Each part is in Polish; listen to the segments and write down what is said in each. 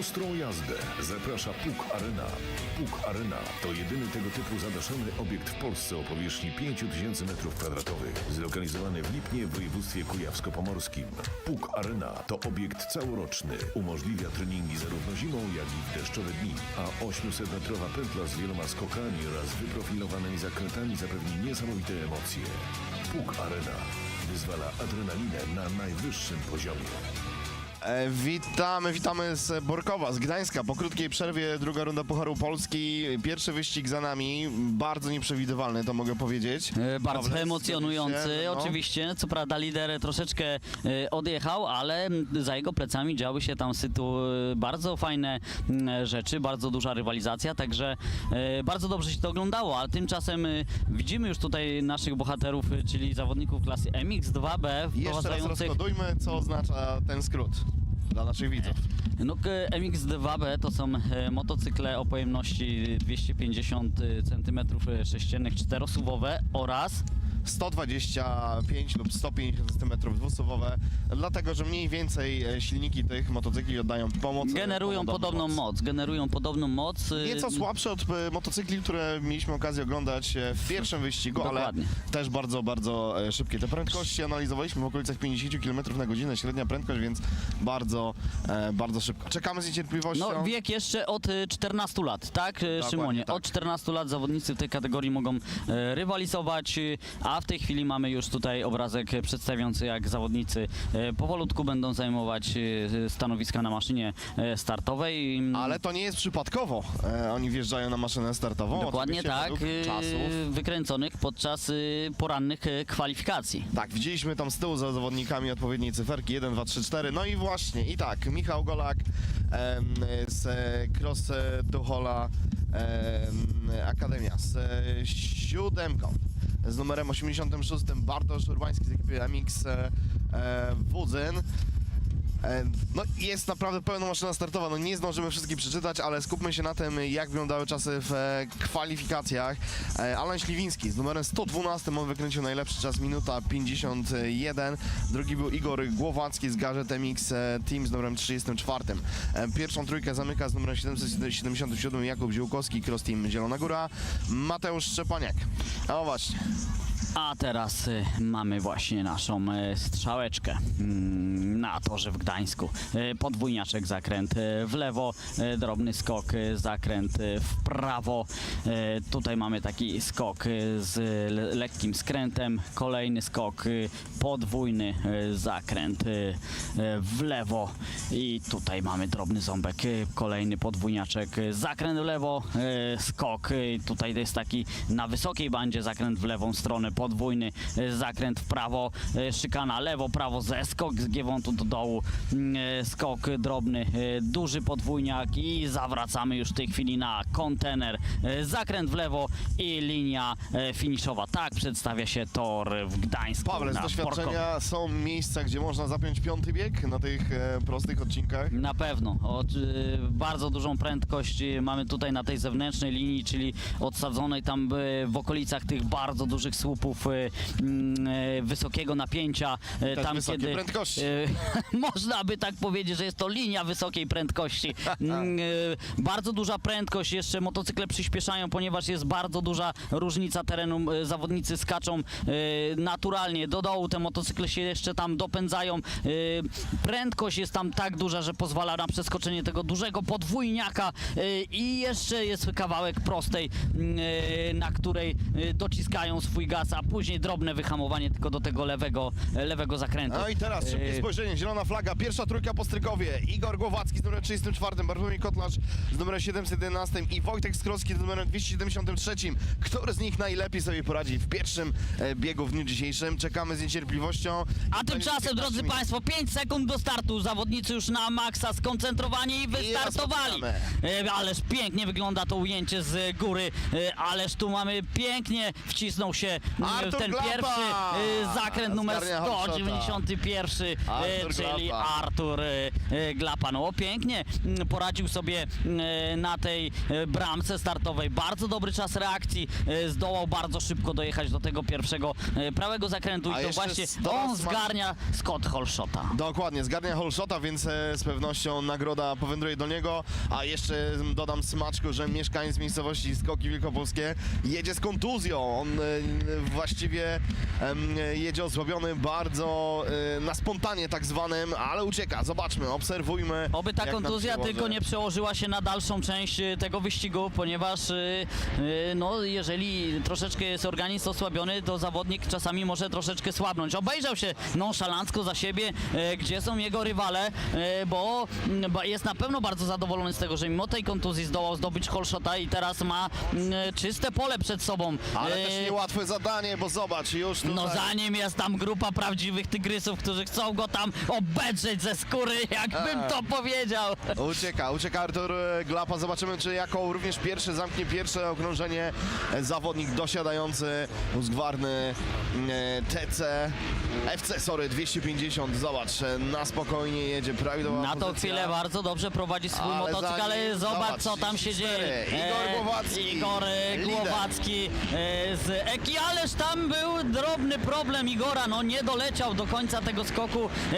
Ostrą jazdę zaprasza PUK Arena. PUK Arena to jedyny tego typu zadaszony obiekt w Polsce o powierzchni 5000 m2, zlokalizowany w Lipnie w województwie kujawsko-pomorskim. PUK Arena to obiekt całoroczny. Umożliwia treningi zarówno zimą, jak i w deszczowe dni, a 800-metrowa pętla z wieloma skokami oraz wyprofilowanymi zakrętami zapewni niesamowite emocje. PUK Arena wyzwala adrenalinę na najwyższym poziomie. E, witamy, witamy z Borkowa, z Gdańska. Po krótkiej przerwie druga runda Pucharu Polski. Pierwszy wyścig za nami. Bardzo nieprzewidywalny, to mogę powiedzieć. E, Bardzo Pawle, emocjonujący? No. oczywiście. Co prawda lider troszeczkę e, odjechał, ale m, za jego plecami działy się tam sytu e, bardzo fajne m, rzeczy, bardzo duża rywalizacja, także e, bardzo dobrze się to oglądało, a tymczasem e, widzimy już tutaj naszych bohaterów, e, czyli zawodników klasy MX2B Jeszcze raz wprowadzających rozkodujmy, co oznacza ten skrót dla naszych widzów. No, k- MX2B to są e, motocykle o pojemności 250 cm3 czterosuwowe oraz 125 lub 150 cm dwusuwowe, dlatego że mniej więcej e, silniki tych motocykli oddają pomoc. generują podobną moc. Generują podobną moc. y, Nieco słabsze od e, motocykli, które mieliśmy okazję oglądać e, w pierwszym wyścigu, Dokładnie. ale też bardzo, bardzo e, szybkie. Te prędkości analizowaliśmy w okolicach 50 km na godzinę, średnia prędkość, więc bardzo, e, bardzo szybko. Czekamy z niecierpliwością. No, wiek jeszcze od y, 14 lat, tak, y, Szymonie? tak. Od 14 lat zawodnicy w tej kategorii mogą e, rywalizować, y, a w tej chwili mamy już tutaj obrazek przedstawiający, jak zawodnicy e, powolutku będą zajmować e, stanowiska na maszynie e, startowej. Ale to nie jest przypadkowo. Oni wjeżdżają na maszynę startową. Dokładnie tak, czasów. wykręconych podczas porannych kwalifikacji. Tak, widzieliśmy tam z tyłu za zawodnikami odpowiedniej cyferki 1, 2, 3, 4. No i właśnie, i tak, Michał Golak z Cross Tuchola em, Akademia z siódemką. Z numerem 86 Bartosz Urbański z ekipy MX e, e, Wudzyn. E, No jest naprawdę pełna maszyna startowa, no nie zdążymy wszystkich przeczytać, ale skupmy się na tym, jak wyglądały czasy w e, kwalifikacjach. E, Alan Śliwiński z numerem 112, on wykręcił najlepszy czas, minuta 51. Drugi był Igor Głowacki z Gazet MX Team z numerem 34. E, Pierwszą trójkę zamyka z numerem 777 Jakub Ziółkowski, Cross Team Zielona Góra, Mateusz Szczepaniak. O właśnie, A teraz y, mamy właśnie naszą y, strzałeczkę mm, na torze w Gdańsku. Y, podwójniaczek zakręt w lewo, drobny skok, zakręt w prawo. Tutaj mamy taki skok z le- lekkim skrętem, kolejny skok, podwójny zakręt w lewo i tutaj mamy drobny ząbek, kolejny podwójniaczek, zakręt w lewo, skok, tutaj jest taki na wysokiej bandzie zakręt w lewą stronę, podwójny y, zakręt w prawo, y, szykana lewo, prawo, ze skok z giewontu do dołu, y, skok drobny, duży podwójniak i zawracamy już w tej chwili na kontener, zakręt w lewo i linia finiszowa. Tak przedstawia się tor w Gdańsku. Paweł, z doświadczenia są miejsca, gdzie można zapiąć piąty bieg na tych e, prostych odcinkach. Na pewno. O, y, bardzo dużą prędkość mamy tutaj na tej zewnętrznej linii, czyli odsadzonej tam w okolicach tych bardzo dużych słupów y, mm, y, wysokiego napięcia. y, Też tam wysokie prędkości. y, można by tak powiedzieć, że jest to linia wysokiej prędkości. Mm, y, bardzo duża prędkość, jeszcze motocykle przyspieszają, ponieważ jest bardzo duża różnica terenu. Y, Zawodnicy skaczą y, naturalnie do dołu, te motocykle się jeszcze tam dopędzają. Y, Prędkość jest tam tak duża, że pozwala na przeskoczenie tego dużego podwójniaka y, i jeszcze jest kawałek prostej, y, na której y, dociskają swój gaz, a później drobne wyhamowanie tylko do tego lewego, lewego zakrętu. No i teraz szybkie Y, spojrzenie, zielona flaga, pierwsza trójka po Strykowie, Igor Głowacki z numerem 34, Bartłomiej Kotlarz z numerem 711 i Wojtek Skrowski z numerem 273. Który z nich najlepiej sobie poradzi w pierwszym e, biegu w dniu dzisiejszym? Czekamy z niecierpliwością. A tymczasem, drodzy Państwo, 5 sekund do startu. Zawodnicy już na maksa skoncentrowani i wystartowali. rozpoczynamy. E, Ależ pięknie wygląda to ujęcie z góry. E, Ależ tu mamy pięknie wcisnął się Artur ten Glapa! pierwszy e, zakręt numer Zgarnia hotshota. 191, e, Artur czyli Glapa. Artur e, Glapa. No pięknie mm, poradził sobie e, na tej e, bramce startowej. Bardzo dobry czas reakcji. e, Zdołał bardzo szybko dojechać do tego pierwszego e, prawego zakrętu A i to właśnie on ma- zgarnia Scott Holshota. Dokładnie, zgarnia Holshota, więc e, z pewnością nagroda powędruje do niego. A jeszcze mm, dodam smaczku, że mieszkaniec miejscowości Skoki Wielkopolskie jedzie z kontuzją. On e, właściwie jedzie osłabiony bardzo e, na spontanie tak zwanym, ale ucieka. Zobaczmy, obserwujmy. Oby ta jak kontuzja tylko nie przełożyła się na dalszą część y, tego wyścigu, ponieważ y, y, no, jeżeli troszeczkę jest organizm osłabiony, to zawodnik czasami może troszeczkę słabnąć. Obejrzał się nonszalancko za siebie, gdzie są jego rywale, bo, mm, jest na pewno bardzo zadowolony z tego, że mimo tej kontuzji zdołał zdobyć holshota i teraz ma y, czyste pole przed sobą. Ale też niełatwe zadanie, bo zobacz, już tutaj... no za nim jest tam grupa prawdziwych tygrysów, którzy chcą go tam obedrzeć ze skóry, jakbym A. to powiedział. Ucieka, ucieka Artur e, Glapa. Zobaczymy, czy jako również pierwszy zamknie pierwsze okrążenie e, zawodnik dosiadający Husqvarny e, TC FC, sorry, 250. Zobacz, na spokojnie jedzie prawidłowa Na tą pozycja. chwilę bardzo dobrze prowadzi swój Ale motocykl, za ale nim, zobacz, co tam się 34. dzieje. Igor Głowacki, Igor e, lider. Głowacki e, z Eki, ależ tam był drobny problem Igora, no nie doleciał do końca tego skoku, e,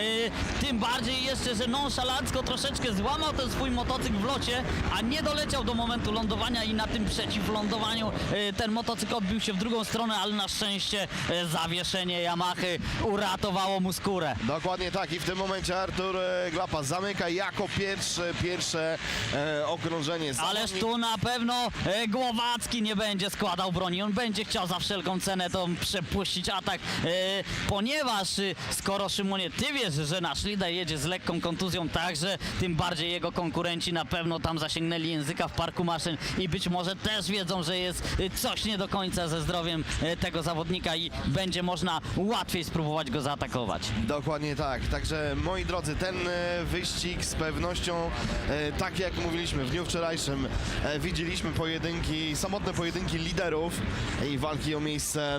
tym bardziej jeszcze, że nonszalancko troszeczkę złamał ten swój motocykl w locie, a nie doleciał do momentu lądowania i na tym przeciwlądowaniu e, ten motocykl odbił się w drugą stronę, ale na szczęście e, zawieszenie Yamahy uratowało mu skórę. Dokładnie tak i w tym momencie Artur e, Glapa zamyka jako pierwsze, pierwsze e, okrążenie. Ależ Zawodnik- tu na pewno e, Głowacki nie będzie składał broni. On będzie chciał za wszelką cenę to przepuścić atak, e, ponieważ e, skoro Szymonie, ty wiesz, że nasz lider jedzie z lekką kontuzją także, tym bardziej jego konkurenci na pewno tam zasięgnęli języka w parku maszyn i być może też wiedzą, że jest e, coś nie do końca ze zdrowiem e, tego zawodnika i będzie można łatwiej spróbować go zaatakować. Dokładnie tak. Także moi drodzy, ten e, wyścig z pewnością, tak jak mówiliśmy w dniu wczorajszym, widzieliśmy pojedynki, samotne pojedynki liderów i walki o miejsce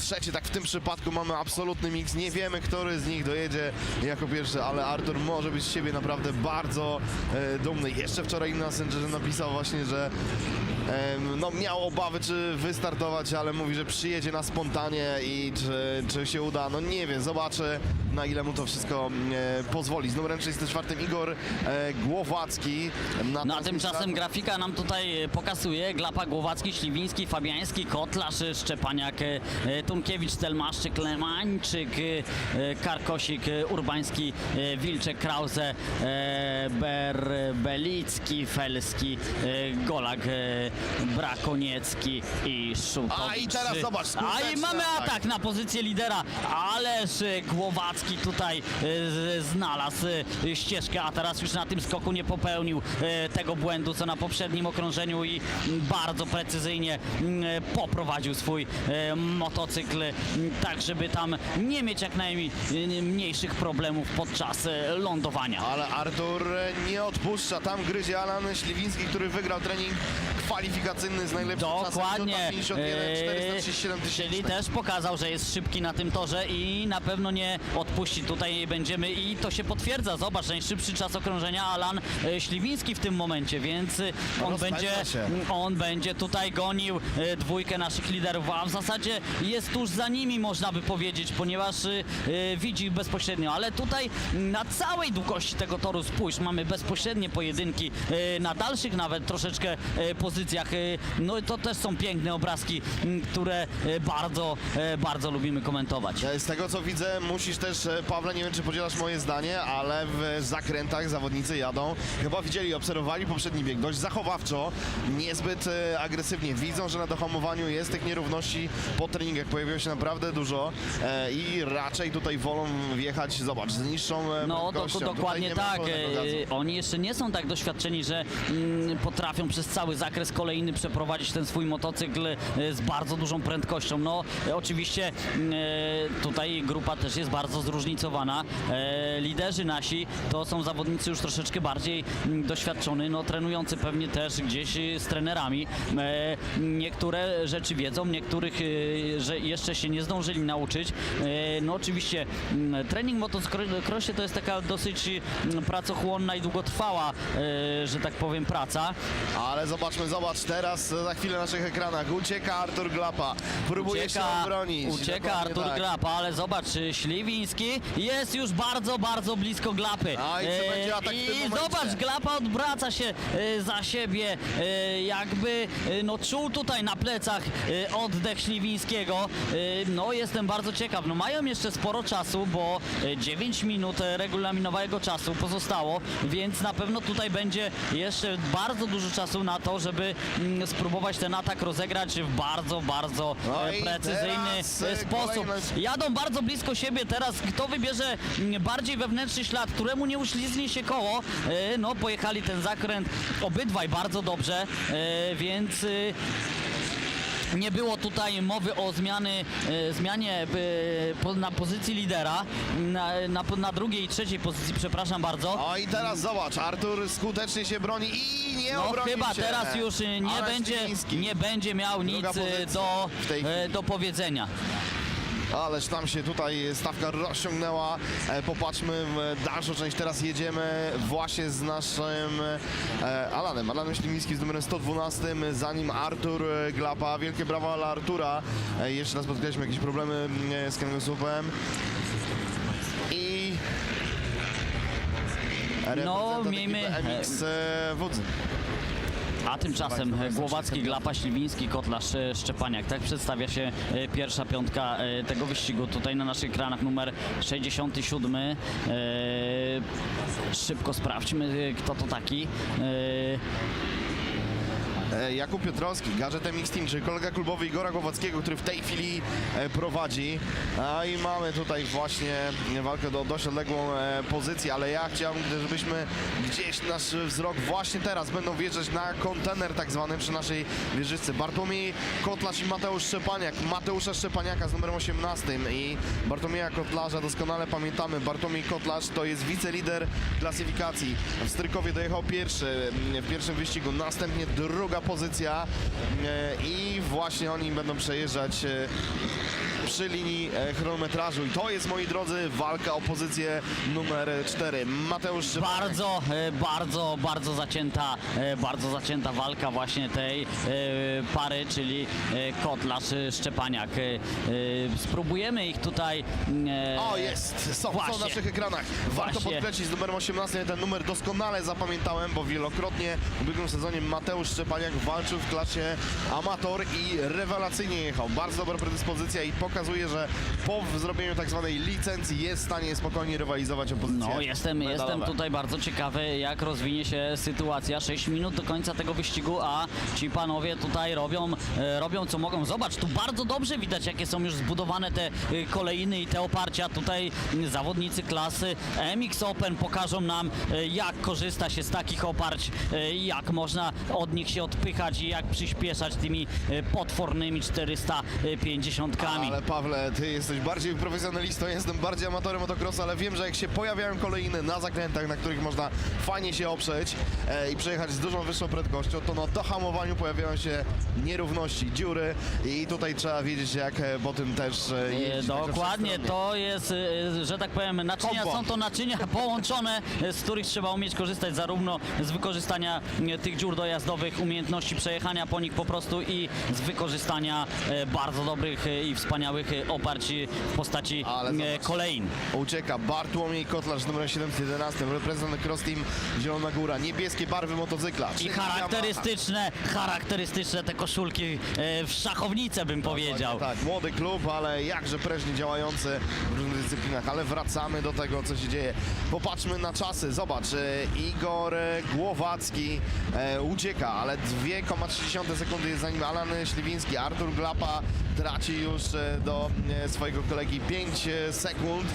trzecie. Tak w tym przypadku mamy absolutny miks. Nie wiemy, który z nich dojedzie jako pierwszy, ale Artur może być siebie naprawdę bardzo e, dumny. Jeszcze wczoraj na Messengerze napisał właśnie, że no miał obawy, czy wystartować, ale mówi, że przyjedzie na spontanie i czy, czy się uda. No nie wiem, zobaczę na ile mu to wszystko pozwoli. Z numerem 34 Igor e, Głowacki. Na No a tymczasem grafika nam tutaj e, pokazuje Glapa, Głowacki, Śliwiński, Fabiański, Kotlarz, e, Szczepaniak, Tunkiewicz, Telmaszczyk, Lemańczyk, Karkosik, Urbański, Wilczek, Krause, Berbelicki, Felski, Golak, Brakoniecki i Szulkowicz. A, i teraz zobacz, A skuteczny i mamy atak. atak na pozycję lidera, ależ e, Głowacki tutaj z- znalazł e, ścieżkę, a teraz już na tym skoku nie popełnił e, tego błędu, co na poprzednim okrążeniu i bardzo precyzyjnie m, e, poprowadził swój motocykl, tak żeby tam nie mieć jak najmniejszych problemów podczas lądowania. Ale Artur nie odpuszcza. Tam gryzie Alan Śliwiński, który wygrał trening kwalifikacyjny z najlepszym Dokładnie. czasem. 51, Eee, 437 Czyli też pokazał, że jest szybki na tym torze i na pewno nie odpuści. Tutaj będziemy i to się potwierdza. Zobacz, najszybszy czas okrążenia Alan e, Śliwiński w tym momencie, więc e, on Rozpędza będzie, się. on będzie tutaj gonił e, dwójkę naszych liderów, a w zasadzie jest tuż za nimi, można by powiedzieć, ponieważ e, e, widzi ich bezpośrednio, ale tutaj na całej długości tego toru spójrz, mamy bezpośrednie pojedynki e, na dalszych nawet troszeczkę e, pozycjach. E, No i to też są piękne obrazki, m, które e, bardzo, e, bardzo lubimy komentować. Z tego co widzę, musisz też, e, Pawle, nie wiem czy podzielasz moje zdanie, ale w zakrętach zawodnicy jadą. Chyba widzieli, obserwowali poprzedni bieg dość zachowawczo, niezbyt e, agresywnie. Widzą, że na dohamowaniu jest tych nierówności po treningach pojawiło się naprawdę dużo e, i raczej tutaj wolą wjechać, zobacz, z niższą No, do, dokładnie tak. Oni jeszcze nie są tak doświadczeni, że mm, potrafią przez cały zakres kolejny kolejny przeprowadzić ten swój motocykl e, z bardzo dużą prędkością. No e, oczywiście e, tutaj grupa też jest bardzo zróżnicowana. Liderzy nasi to są zawodnicy już troszeczkę bardziej mm, doświadczony, no trenujący pewnie też gdzieś z trenerami. Niektóre rzeczy wiedzą, niektórych że jeszcze się nie zdążyli nauczyć. No oczywiście mm, trening w motocrossie to jest taka dosyć mm, pracochłonna i długotrwała, że tak powiem, praca. Ale zobaczmy, zobacz, teraz e, za chwilę na naszych ekranach ucieka Artur Glapa, próbuje się obronić. ucieka Dokładnie Artur tak. Grapa, ale zobacz, y, Śliwiński jest już bardzo, bardzo blisko Glapy. A i co E, będzie atak w tym I momencie? zobacz, Glapa odwraca się e, za siebie, e, jakby e, no, czuł tutaj na plecach e, oddech Śliwińskiego. E, No jestem bardzo ciekaw, no mają jeszcze sporo czasu, bo e, 9 minut e, regulaminowego czasu pozostało, więc na pewno tutaj będzie jeszcze bardzo dużo czasu na to, żeby mm, spróbować ten atak rozegrać w bardzo, bardzo No e, i precyzyjny teraz, e, e, sposób. kolejne- Jadą bardzo blisko siebie teraz. Kto wybierze mm, bardziej wewnętrzny ślad, któremu nie uślizgnie się koło, e, no pojechali ten zakręt obydwaj bardzo dobrze, e, więc... e, nie było tutaj mowy o zmiany, e, zmianie e, na pozycji lidera, na, na, na drugiej i trzeciej pozycji, przepraszam bardzo. O i teraz zobacz, Artur skutecznie się broni i nie No chyba się. teraz już e, nie będzie, nie będzie miał nic Druga e, pozycja do, e, do powiedzenia. Ależ tam się tutaj stawka rozciągnęła. E, Popatrzmy w dalszą część. Teraz jedziemy właśnie z naszym e, Alanem. Alanem Ślimińskim z numerem 112. Za nim Artur e, Glapa. Wielkie brawa dla Artura. Jeszcze raz spotkaliśmy jakieś problemy e, z kręgosłupem. I... reprezentant miejmy- MX Wódzy. A tymczasem Głowacki, Glapa, Śliwiński, Kotlarz, Szczepaniak. Tak przedstawia się e, pierwsza piątka e, tego wyścigu. Tutaj na naszych ekranach numer 67. E, Szybko sprawdźmy, kto to taki. E, Jakub Piotrowski, Gadżet MX Team, czyli kolega klubowy Igora Głowackiego, który w tej chwili e, prowadzi. A i mamy tutaj właśnie walkę do dość odległą e, pozycję, ale ja chciałbym, żebyśmy gdzieś nasz wzrok właśnie teraz będą wjeżdżać na kontener tak zwany przy naszej wieżyczce. Bartłomiej Kotlarz i Mateusz Szczepaniak. Mateusza Szczepaniaka z numerem 18 i Bartłomieja Kotlarza doskonale pamiętamy. Bartłomiej Kotlarz to jest wicelider klasyfikacji. W Strykowie dojechał pierwszy w pierwszym wyścigu, następnie druga pozycja. E, i właśnie oni będą przejeżdżać e, przy linii e, chronometrażu. I to jest, moi drodzy, walka o pozycję numer 4. Mateusz. Bardzo, e, bardzo, bardzo zacięta, e, bardzo zacięta walka właśnie tej pary, czyli Kotlarz, Szczepaniak. Spróbujemy ich tutaj... O, jest! Są, są na naszych ekranach. Warto Właśnie. podkreślić z numerem 18. Ten numer doskonale zapamiętałem, bo wielokrotnie w ubiegłym sezonie Mateusz Szczepaniak walczył w klasie amator i rewelacyjnie jechał. Bardzo dobra predyspozycja i pokazuje, że po zrobieniu tak zwanej licencji jest w stanie spokojnie rywalizować o pozycję No, jestem, jestem tutaj bardzo ciekawy, jak rozwinie się sytuacja. 6 minut do końca tego wyścigu, a ci panowie tutaj robią, e, robią co mogą. Zobacz, tu bardzo dobrze widać, jakie są już zbudowane te e, kolejny i te oparcia. Tutaj m, zawodnicy klasy MX Open pokażą nam, e, jak korzysta się z takich oparć, e, jak można od nich się odpychać i jak przyspieszać tymi e, potwornymi 450-kami. Ale Pawle, ty jesteś bardziej profesjonalistą, jestem bardziej amatorem motocrossu, ale wiem, że jak się pojawiają kolejny na zakrętach, na których można fajnie się oprzeć e, i przejechać z dużą wyższą prędkością, to na dohamowaniu pojawiają się nierówności, dziury i tutaj trzeba wiedzieć, jak e, po tym też e, E, jeździć. Dokładnie, to jest, e, że tak powiem, naczynia, Kombo. są to naczynia połączone, e, z których trzeba umieć korzystać zarówno z wykorzystania e, tych dziur dojazdowych, umiejętności przejechania po nich po prostu i z wykorzystania e, bardzo dobrych e, i wspaniałych e, oparć e, w postaci e, kolejn. Ucieka Bartłomiej Kotlarz z numerem 711, reprezentant Cross Team Zielona Góra, niebieskie barwy motocykla. I charakterystyczne, charakterystyczne te koszulki w szachownicę bym powiedział. Tak, młody klub, ale jakże prężnie działający w różnych dyscyplinach, ale wracamy do tego, co się dzieje. Popatrzmy na czasy, zobacz, Igor Głowacki ucieka, ale 2,3 sekundy jest za nim Alan Śliwiński, Artur Glapa traci już do e, swojego kolegi 5 sekund,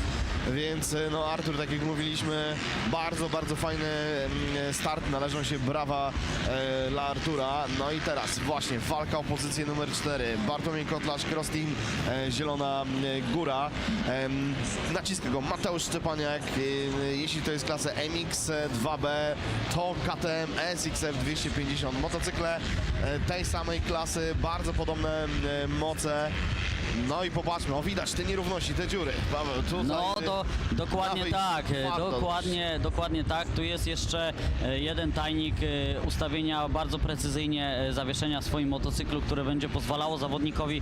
więc e, no Artur, tak jak mówiliśmy, bardzo, bardzo fajny mm, start, należą się brawa e, dla Artura. No i teraz właśnie walka o pozycję numer 4. Bartłomiej Kotlarz, Cross Team, e, Zielona e, Góra. Em, Naciska go Mateusz Szczepaniak. E, Jeśli to jest klasa MX 2B, to KTM SXF 250. Motocykle e, tej samej klasy, bardzo podobne e, moce. No i popatrzmy, o widać te nierówności, te dziury. Paweł, tutaj No do, dokładnie prawej tak, e, dokładnie, dokładnie tak. Tu jest jeszcze e, jeden tajnik e, ustawienia bardzo precyzyjnie e, zawieszenia w swoim motocyklu, które będzie pozwalało zawodnikowi e,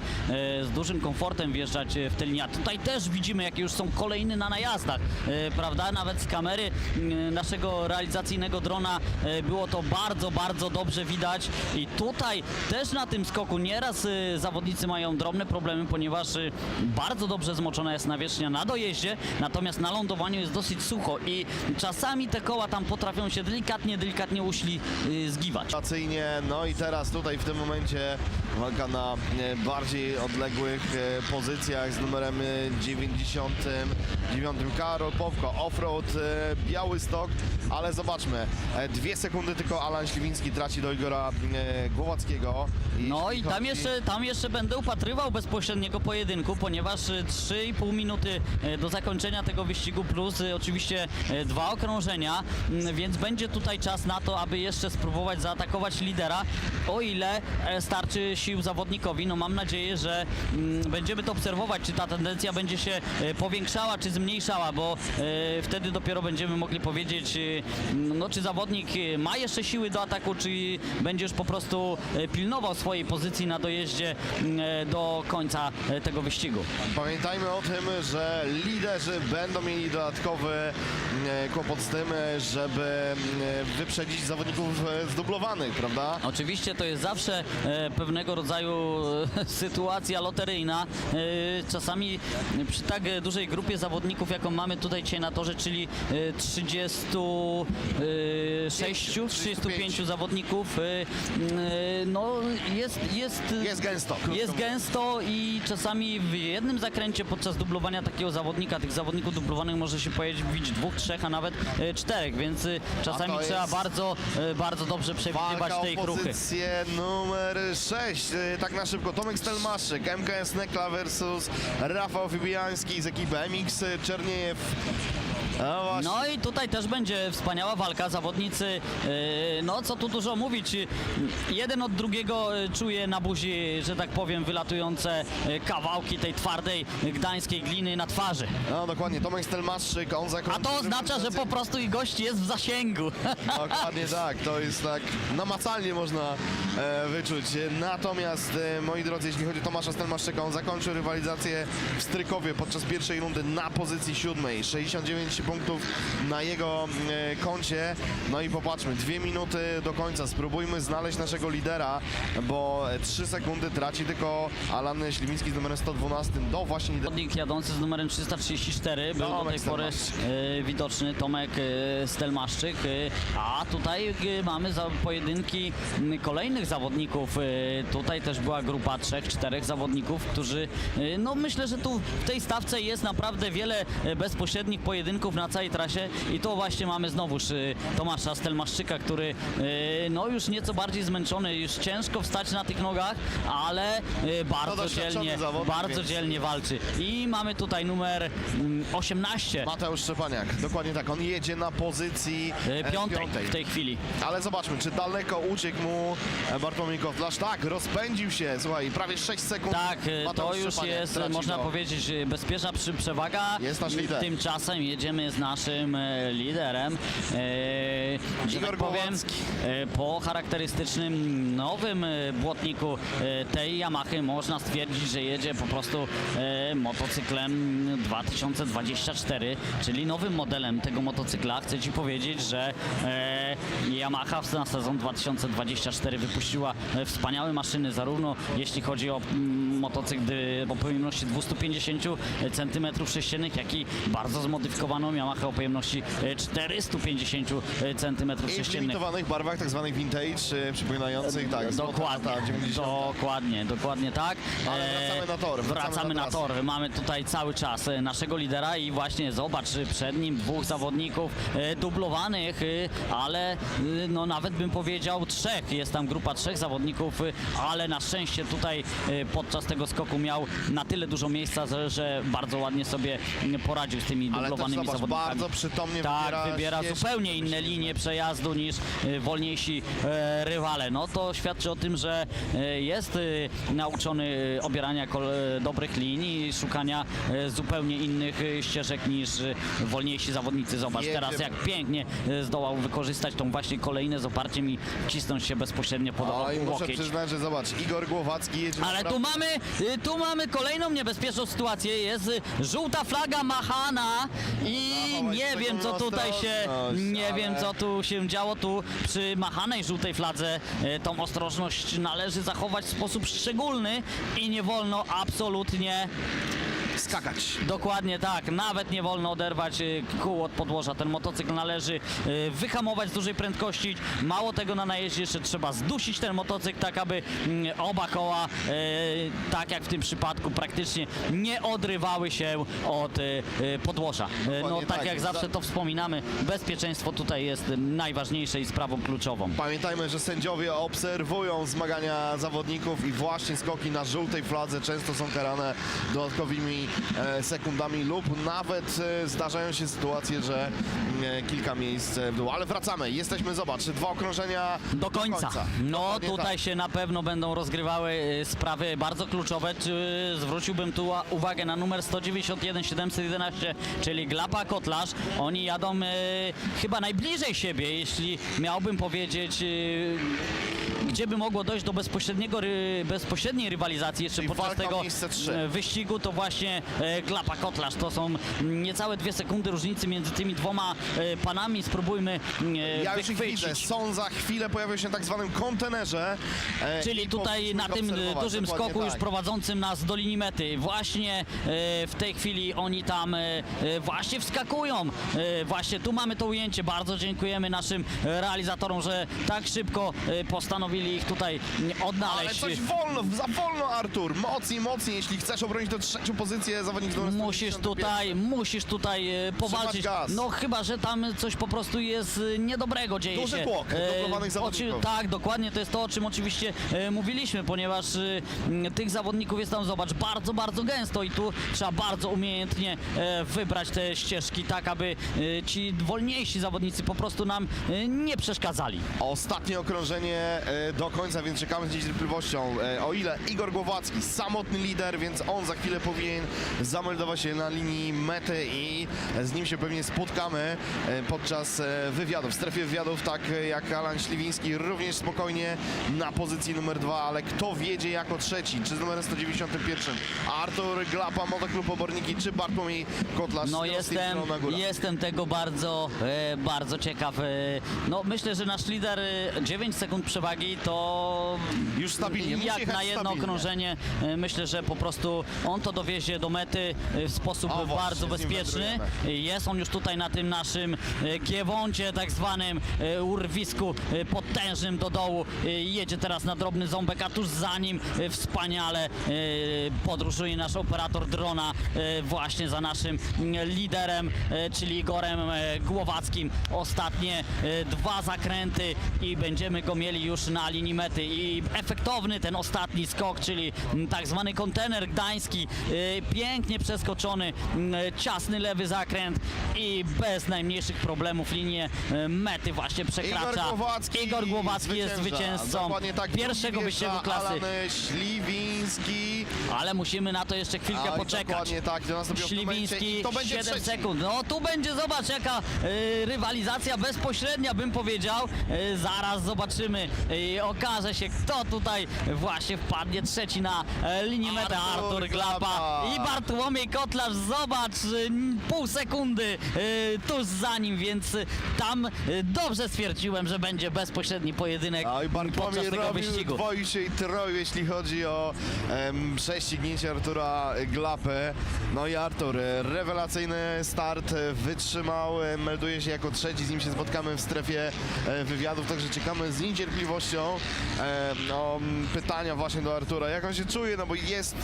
z dużym komfortem wjeżdżać e, w tylnia. Tutaj też widzimy, jakie już są kolejny na najazdach, e, prawda? Nawet z kamery m, naszego realizacyjnego drona e, było to bardzo, bardzo dobrze widać i tutaj też na tym skoku nieraz e, zawodnicy mają drobne problemy, ponieważ e, bardzo dobrze zmoczona jest nawierzchnia na dojeździe, natomiast na lądowaniu jest dosyć sucho i czasami te koła tam potrafią się delikatnie, delikatnie uślizgiwać. Relacyjnie, no i teraz tutaj w tym momencie walka na e, bardziej odległych pozycjach z numerem e, 99. Karol Powko, offroad, biały stok, ale zobaczmy, e, dwie sekundy tylko Alan Śliwiński traci do Igora Głowackiego. No i tam jeszcze, tam jeszcze będę upatrywał bezpośredniego pojedynku, ponieważ y, 3,5 minuty y, do zakończenia tego wyścigu plus y, oczywiście dwa okrążenia, mm, więc będzie tutaj czas na to, aby jeszcze spróbować zaatakować lidera, o ile e, starczy sił zawodnikowi. No mam nadzieję, że mm, będziemy to obserwować, czy ta tendencja będzie się e, powiększała, czy zmniejszała, bo e, wtedy dopiero będziemy mogli powiedzieć, e, no czy zawodnik e, ma jeszcze siły do ataku, czy będzie już po prostu e, pilnował swojej pozycji na dojeździe e, do końca e, tego wyścigu. Pamiętajmy o tym, że liderzy będą mieli dodatkowy e, kłopot z tym, e, żeby e, wyprzedzić zawodników zdublowanych, prawda? Oczywiście to jest zawsze pewnego rodzaju sytuacja loteryjna. Czasami przy tak dużej grupie zawodników, jaką mamy tutaj dzisiaj na torze, czyli e, 36, 35 zawodników, no jest, jest, Jest gęsto. jest gęsto i czasami w jednym zakręcie podczas dublowania takiego zawodnika, tych zawodników dublowanych może się pojawić dwóch, trzech, a nawet e, czterech, więc e, czasami to trzeba jest bardzo, e, bardzo dobrze przewidywać Walka tej o kruchy. pozycję numer 6. Tak na szybko. Tomek Stelmaszyk, MKS Nekla versus Rafał Wybijański z ekipy MX Czerniejew. No. No i tutaj też będzie wspaniała walka. Zawodnicy, e, no co tu dużo mówić, jeden od drugiego e, czuje na buzi, że tak powiem, wylatujące e, kawałki tej twardej gdańskiej gliny na twarzy. No dokładnie, Tomek Stelmaszyk, on A zakończył to oznacza, że po prostu ich gość jest w zasięgu. Dokładnie tak, to jest tak namacalnie można e, wyczuć. Natomiast, e, moi drodzy, jeśli chodzi o Tomasza Stelmaszczyka, on zakończył rywalizację w Strykowie podczas pierwszej rundy na pozycji siódmej. 69 punktów na jego e, koncie. No i popatrzmy, dwie minuty do końca. Spróbujmy znaleźć naszego lidera, bo 3 sekundy traci tylko Alan Śliwiński z numerem 112 do właśnie lidera. Zawodnik jadący z numerem 334 był do Tomek tej pory e, widoczny, Tomek e, Stelmaszczyk, e, a tutaj e, mamy za pojedynki kolejnych zawodników. E, tutaj też była grupa trzech, czterech zawodników, którzy, e, no myślę, że tu w tej stawce jest naprawdę wiele bezpośrednich pojedynków na całej trasie i to właśnie mamy znowuż e, Tomasza Stelmaszczyka, który e, no już nieco bardziej zmęczony, już ciężko wstać na tych nogach, ale e, bardzo dzielnie, zawodnik, bardzo więc- dzielnie walczy. I mamy tutaj numer mm, 18, Mateusz Szczepaniak, dokładnie tak, on jedzie na pozycji e, e, piątej w tej chwili. Ale zobaczmy, czy daleko uciekł mu e, Bartłomiej Kotlarz. Tak, rozpędził się, słuchaj, prawie 6 sekund. Tak, e, to Mateusz już Szczepaniak jest, można go. powiedzieć, bezpieczna przewaga. Jest nasz lider. Tymczasem jedziemy z naszym e, liderem. E, że Igor tak powiem, e, po charakterystycznym nowym błotniku tej Yamahy można stwierdzić, że jedzie po prostu motocyklem 2024, czyli nowym modelem tego motocykla. Chcę Ci powiedzieć, że Yamaha na sezon 2024 wypuściła wspaniałe maszyny, zarówno jeśli chodzi o mm, motocykl o pojemności 250 cm sześciennych, jak i bardzo zmodyfikowaną firmą Yamaha o pojemności e, 450 cm I w sześciennych. limitowanych barwach, tak zwanych vintage, e, przypominających, tak, złota Dokładnie, lata 90. dokładnie, dokładnie tak. Ale E, wracamy na tor, wracamy Wracamy na na trasę. tor. Mamy tutaj cały czas e, naszego lidera i właśnie zobacz, e, przed nim dwóch zawodników e, dublowanych, e, ale e, no nawet bym powiedział trzech. Jest tam grupa trzech zawodników, e, ale na szczęście tutaj e, podczas tego skoku miał na tyle dużo miejsca, że- że bardzo ładnie sobie m, poradził z tymi Ale też dublowanymi zobacz, zawodnikami. bardzo przytomnie Tak, wybiera, zupełnie inne linie przejazdu niż e, wolniejsi e, rywale. No to świadczy o tym, że e, jest e, nauczony e, obierania kol- e, dobrych linii i szukania e, zupełnie innych e, ścieżek niż e, wolniejsi zawodnicy. Zobacz teraz jak pięknie e, zdołał wykorzystać tą właśnie kolejne z oparciem i cisnąć się bezpośrednio pod Oj, muszę łokieć. przyznać, że zobacz, Igor Głowacki jedzie Ale tu naprawdę- mamy, y, tu mamy kolejną niebezpieczną sytuację. Jest y, żółta flaga machana i nie się wiem co tutaj się, nie wiem co tu się działo. Tu przy machanej żółtej fladze y, tą ostrożność należy zachować w sposób szczególny i nie wolno absolutnie skakać. Dokładnie tak, nawet nie wolno oderwać y, kół od podłoża. Ten motocykl należy y, wyhamować z dużej prędkości. Mało tego na najeździe jeszcze trzeba zdusić ten motocykl tak, aby mm, oba koła, y, tak jak w tym przypadku, praktycznie nie odrywały się od y, y, podłoża. Y, No Dokładnie tak tak. jak zawsze to wspominamy, bezpieczeństwo tutaj jest y, najważniejsze i sprawą kluczową. Pamiętajmy, że sędziowie obserwują zmagania zawodników i właśnie skoki na żółtej fladze często są karane dodatkowymi sekundami lub nawet e, zdarzają się sytuacje, że e, kilka miejsc w dół. Ale wracamy, jesteśmy, zobacz, dwa okrążenia Do końca. No Dokładnie tutaj tak. się na pewno będą rozgrywały sprawy bardzo kluczowe. Zwróciłbym tu uwagę na numer 191 711, czyli Glapa Kotlarz. Oni jadą chyba najbliżej siebie, jeśli miałbym powiedzieć. Gdzie by mogło dojść do bezpośredniego, bezpośredniej rywalizacji jeszcze Czyli podczas tego e, wyścigu, to właśnie e, Glapa Kotlarz. To są niecałe dwie sekundy różnicy między tymi dwoma e, panami. Spróbujmy e, Ja już ich wychwycić. widzę, są za chwilę, pojawią się na tak zwanym kontenerze. Czyli tutaj na tym dużym skoku już tak. prowadzącym nas do linii mety. Właśnie w tej chwili oni tam właśnie wskakują. Właśnie tu mamy to ujęcie. Bardzo dziękujemy naszym realizatorom, że tak szybko postanowili ich tutaj Ale odnaleźć. coś wolno, za wolno Artur, mocniej, mocniej, jeśli chcesz obronić tę trzecią pozycję zawodnik z numerem Musisz 191. tutaj, musisz tutaj e, powalczyć. gaz. No chyba, że tam coś po prostu jest e, niedobrego dzieje Duży się. tłok E, zawodników. Tak, dokładnie, to jest to, o czym oczywiście e, mówiliśmy, ponieważ e, m, tych zawodników jest tam, zobacz, bardzo, bardzo gęsto i tu trzeba bardzo umiejętnie e, wybrać te ścieżki, tak aby e, ci wolniejsi zawodnicy po prostu nam e, nie przeszkadzali. Ostatnie okrążenie e, do końca, więc czekamy z niecierpliwością. E, O ile Igor Głowacki, samotny lider, więc on za chwilę powinien zameldować się na linii mety i z nim się pewnie spotkamy e, podczas e, wywiadów. W strefie wywiadów, tak e, jak Alan Śliwiński, również spokojnie na pozycji numer dwa, ale kto wiedzie jako trzeci? Czy z numerem 191? Artur Glapa, Motoklub Oborniki, czy Bartłomiej Kotlarz? No jestem, jestem tego bardzo, bardzo ciekaw. No myślę, że nasz lider e, 9 sekund przewagi to Już stabilnie, jak na jedno stabilnie. okrążenie. Myślę, że po prostu on to dowiezie do mety e, w sposób O, właśnie, bardzo z nim bezpieczny. Jest on już tutaj na tym naszym e, giewoncie, tak zwanym e, urwisku e, potężnym do dołu. E, Jedzie teraz na drobny ząbek, a tuż za nim e, wspaniale e, podróżuje nasz operator drona e, właśnie za naszym mm, liderem, e, czyli Igorem e, Głowackim. Ostatnie e, dwa zakręty i będziemy go mieli już na linii mety. I efektowny ten ostatni skok, czyli mm, tak zwany kontener gdański, e, pięknie przeskoczony, mm, ciasny lewy zakręt i bez najmniejszych problemów linię e, mety właśnie przekracza. Igor Głowacki, Igor Głowacki jest zwycięzcą tak. pierwszego wyścigu klasy. Alan Śliwiński. Ale musimy na to jeszcze chwilkę poczekać. Tak, Śliwiński i to będzie 7 trzeci. sekund. No tu będzie, zobacz jaka y, rywalizacja bezpośrednia bym powiedział. Y, zaraz zobaczymy y, i okaże się, kto tutaj właśnie wpadnie trzeci na e, linię mety. Artur Artur Glapa Glapa. i Bartłomiej Kotlarz. Zobacz, y, pół sekundy y, tuż za nim, więc y, tam dobrze stwierdziłem, że będzie bezpośredni pojedynek Oj, podczas tego wyścigu. dwoju się i troju, jeśli chodzi o em, prześcignięcie Artura Glapy. No i Artur, rewelacyjny start, wytrzymał, melduje się jako trzeci, z nim się spotkamy w strefie e, wywiadów, także czekamy z niecierpliwością e, no, pytania właśnie do Artura, jak on się czuje, no bo jest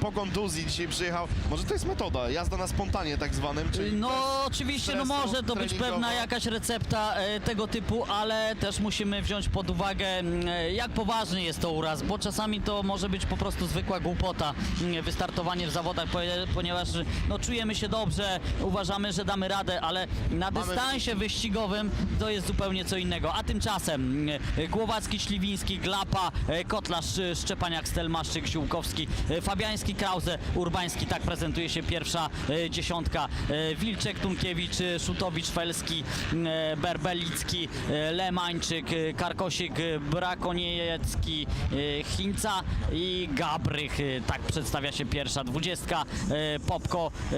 po kontuzji dzisiaj przyjechał, może to jest metoda, jazda na spontanie tak zwanym, czyli No oczywiście, no może to być pewna jakaś recepta e, tego typu, ale też musimy wziąć pod uwagę e, jak poważny jest to uraz, bo czasami to może być po prostu zwykła głupota wystartowanie w zawodach, ponie- ponieważ no czujemy się dobrze, uważamy, że damy radę, ale na Mamy- dystansie wyścigowym to jest zupełnie co innego, a tymczasem mm, Głowacki, Śliwiński, Glapa, e, Kotlarz, e, Szczepaniak, Stelmaszczyk, Ziółkowski, e, Fabiański, Krause, Urbański, tak prezentuje się pierwsza e, dziesiątka. E, Wilczek, Tunkiewicz, e, Szutowicz, Felski, e, Berbelicki, e, Lemańczyk, e, Karkosik, e, Brakoniecki, e, Chińca i Gabrych. E, Tak przedstawia się pierwsza dwudziestka. E, Popko, e,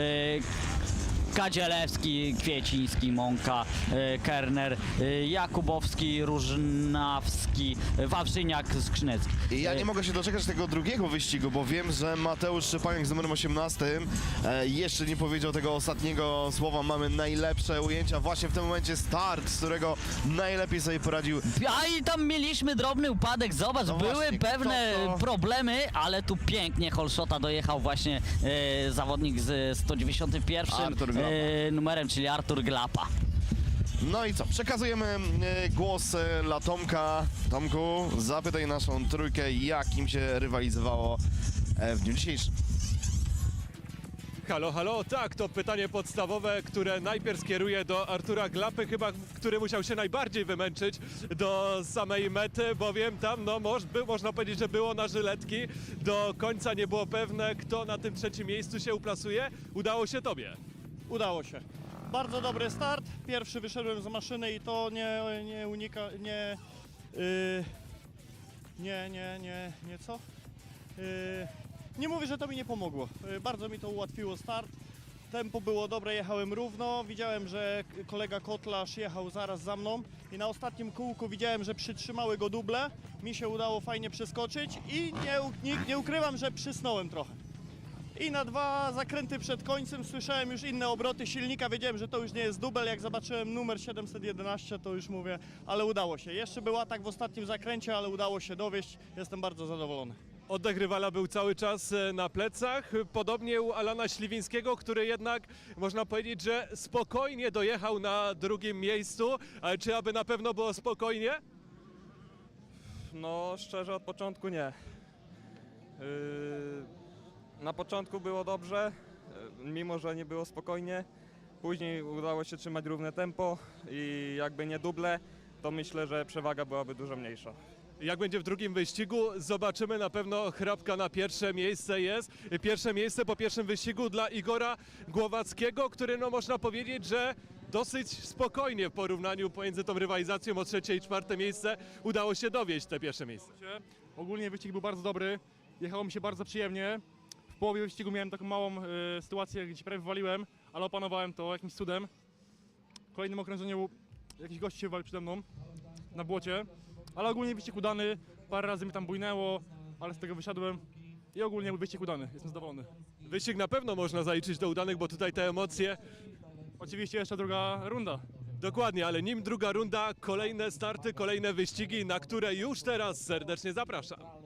Kadzielewski, Kwieciński, Mąka, e, Kerner, e, Jakubowski, Różnawski, e, Wawrzyniak, Skrzynecki. I ja nie mogę się doczekać tego drugiego wyścigu, bo wiem, że Mateusz Szczepaniak z numerem 18 e, jeszcze nie powiedział tego ostatniego słowa. Mamy najlepsze ujęcia, właśnie w tym momencie start, z którego najlepiej sobie poradził. A i tam mieliśmy drobny upadek, zobacz, No były właśnie, pewne to- problemy, ale tu pięknie Holszota dojechał właśnie e, zawodnik z 191 Artur Glapa. e, numerem, czyli Artur Glapa. No i co, przekazujemy e, głos e, dla Tomka. Tomku, zapytaj naszą trójkę, jak im się rywalizowało e, w dniu dzisiejszym. Halo, halo, tak, to pytanie podstawowe, które najpierw skieruję do Artura Glapy, chyba, który musiał się najbardziej wymęczyć do samej mety, bowiem tam, no, moż, by, można powiedzieć, że było na żyletki. Do końca nie było pewne, kto na tym trzecim miejscu się uplasuje. Udało się tobie. Udało się. Bardzo dobry start. Pierwszy wyszedłem z maszyny i to nie, nie unika, nie, yy, nie, nie, nie, nie co? Yy, nie mówię, że to mi nie pomogło. Yy, bardzo mi to ułatwiło start. Tempo było dobre, jechałem równo. Widziałem, że kolega Kotlarz jechał zaraz za mną i na ostatnim kółku widziałem, że przytrzymały go duble. Mi się udało fajnie przeskoczyć i nie, nie, nie ukrywam, że przysnąłem trochę. I na dwa zakręty przed końcem słyszałem już inne obroty silnika. Wiedziałem, że to już nie jest dubel. Jak zobaczyłem numer 711, to już mówię, ale udało się. Jeszcze był atak w ostatnim zakręcie, ale udało się dowieść. Jestem bardzo zadowolony. Oddech rywala był cały czas e, na plecach, podobnie u Alana Śliwińskiego, który jednak można powiedzieć, że spokojnie dojechał na drugim miejscu, ale czy aby na pewno było spokojnie? No, szczerze od początku nie. Yy, na początku było dobrze, yy, mimo że nie było spokojnie. Później udało się trzymać równe tempo i jakby nie duble, to myślę, że przewaga byłaby dużo mniejsza. Jak będzie w drugim wyścigu, zobaczymy na pewno chrapka na pierwsze miejsce jest. Pierwsze miejsce po pierwszym wyścigu dla Igora Głowackiego, który no można powiedzieć, że dosyć spokojnie w porównaniu pomiędzy tą rywalizacją o trzecie i czwarte miejsce udało się dowieść te pierwsze miejsce. Ogólnie wyścig był bardzo dobry, jechało mi się bardzo przyjemnie. Połowie wyścigu miałem taką małą e, sytuację, gdzie prawie wywaliłem, ale opanowałem to jakimś cudem. W kolejnym okrężeniu jakiś gość się walił przede mną na błocie, ale ogólnie wyścig udany, parę razy mi tam bujnęło, ale z tego wysiadłem i ogólnie był wyścig udany, jestem zadowolony. Wyścig na pewno można zaliczyć do udanych, bo tutaj te emocje Oczywiście jeszcze druga runda. Dokładnie, ale nim druga runda, kolejne starty, kolejne wyścigi, na które już teraz serdecznie zapraszam.